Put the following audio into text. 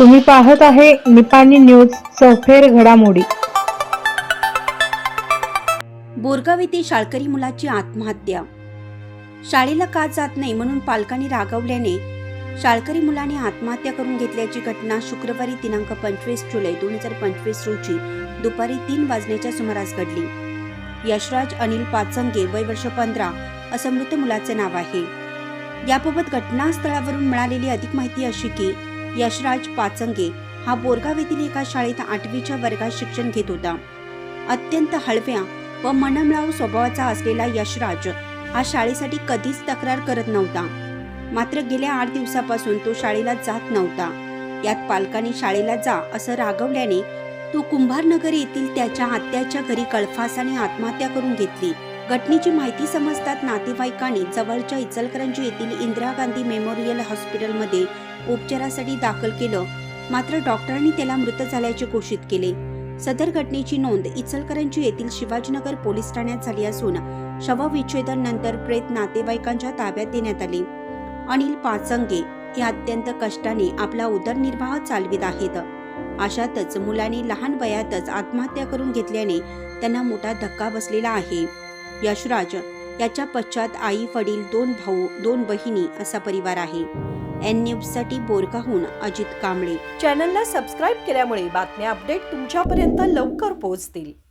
तुम्ही पाहत आहे निपाणी न्यूज चौफेर घडामोडी. बोरगाव येथे शाळकरी मुलाची आत्महत्या. शाळेला का जात नाही म्हणून पालकांनी रागवल्याने शाळकरी मुलाने आत्महत्या करून घेतल्याची घटना शुक्रवारी दिनांक पंचवीस जुलै दोन हजार पंचवीस रोजी दुपारी तीन वाजण्याच्या सुमारास घडली. यशराज अनिल पाचंगे वय वर्ष पंधरा असं मृत मुलाचे नाव आहे. याबाबत घटनास्थळावरून मिळालेली अधिक माहिती अशी की यशराज पाचंगे हा बोरगाव येथील एका शाळेत आठवीच्या वर्गात शिक्षण घेत होता. अत्यंत हळव्या व मनमळाऊ स्वभावाचा असलेला यशराज हा शाळेसाठी कधीच तक्रार करत नव्हता. मात्र गेल्या आठ दिवसापासून तो शाळेला जात नव्हता. यात पालकांनी शाळेला जा असं रागवल्याने तो कुंभारनगर येथील त्याच्या आत्याच्या घरी कळफासाने आत्महत्या करून घेतली. घटनेची माहिती समजतात नातेवाईकांनी जवळच्या इचलकरंजी येथील इंदिरा गांधी मेमोरियल हॉस्पिटलमध्ये उपचारासाठी दाखल केलं. मात्र डॉक्टरांनी त्याला मृत झाल्याचे घोषित केले. सदर घटनेची नोंद इचलकरंजी येथील शिवाजीनगर पोलीस ठाण्यात झाली असून शवविच्छेदन नंतर प्रेत नातेवाईकांच्या ताब्यात देण्यात आले. अनिल पाचंगे हे अत्यंत कष्टाने आपला उदरनिर्वाह चालवित आहेत. अशातच मुलाने लहान वयातच आत्महत्या करून घेतल्याने त्यांना मोठा धक्का बसलेला आहे. यशराज याच्या पश्चात आई वडील दोन भाऊ दोन बहिणी असा परिवार आहे. एन न्यूजसाठी बोरकाहून अजित कांबळे. चॅनलला सबस्क्राईब केल्यामुळे बातम्या अपडेट तुमच्यापर्यंत लवकर पोहोचतील.